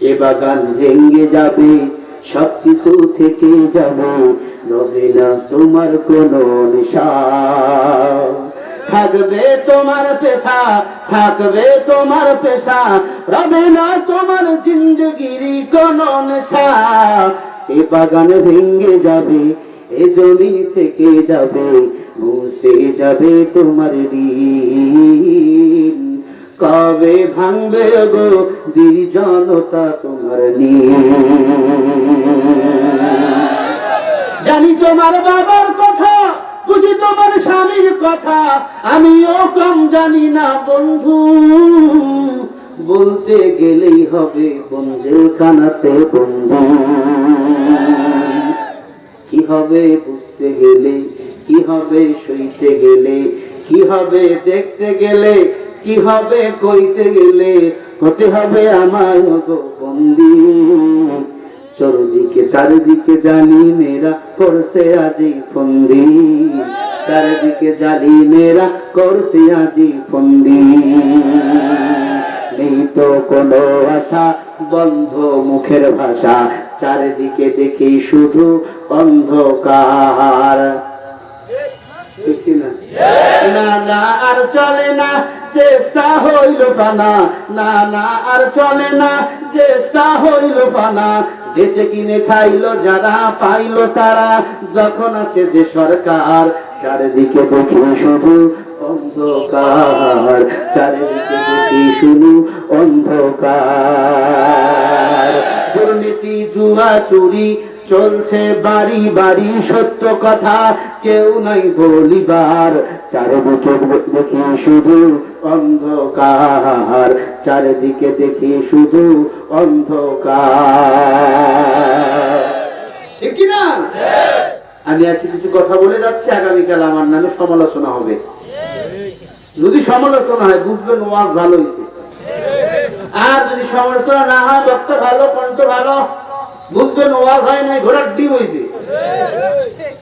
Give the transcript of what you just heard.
এ বাগান ভেঙ্গে যাবে সব কিছু থেকে যাবে। রবে না তোমার কোনো থাকবে তোমার পেশা, থাকবে তোমার পেশা, রবে না তোমার জিন্দগির কোন নেশা। এ বাগান ভেঙ্গে যাবে, এ জমি থেকে যাবে, মুছে যাবে তোমার ঋণ। কবে ভাঙবে গো জনতা তোমার জানি তোমার বাবার কথা, বুঝি তোমার স্বামীর কথা, আমিও কম জানি না বন্ধু। বলতে গেলেই হবে বঞ্জেল কানাতে বন্ধু। কি হবে বুঝতে গেলে, কি হবে সইতে গেলে, কি হবে দেখতে গেলে কি হবে কইতে গেলে হতে হবে আমার বন্দি? চারিদিকে চারিদিকে জানি মেয়েরা করছে আজি ফন্দি। চারিদিকে জানি মেয়েরা করছে আজি ফন্দি। নেই তো কোনো আশা, বন্ধ মুখের ভাষা। চারিদিকে দেখি শুধু অন্ধকার? না না, আর চলে না। চেষ্টা হইল ফানা। না না, আর চলে না। চেষ্টা হইল ফানা। বেঁচে কিনে খাইলো, যারা পাইলো তারা। যখন আসে যে সরকার, চারিদিকে দেখি শুধু অন্ধকার। চারিদিকে দেখি শুধু অন্ধকার। দুর্নীতি, জুয়া, চুরি চলছে বাড়ি বাড়ি সত্য কথা। কেউ নাই বলিবার। চারিদিকে দেখি শুধু অন্ধকার। চারিদিকে দেখি শুধু অন্ধকার। ঠিক না আমি আজকে কিছু কথা বলে যাচ্ছি, আগামীকাল আমার নামে সমালোচনা হবে। যদি সমালোচনা হয়, বুঝবেন ওয়াজ ভালো হয়েছে আর যদি সমালোচনা না হয়, বক্তা ভালো, কণ্ঠ ভালো বুঝবেন ওয়াজ হয় নাই ঘোড়ার ডিম হয়েছে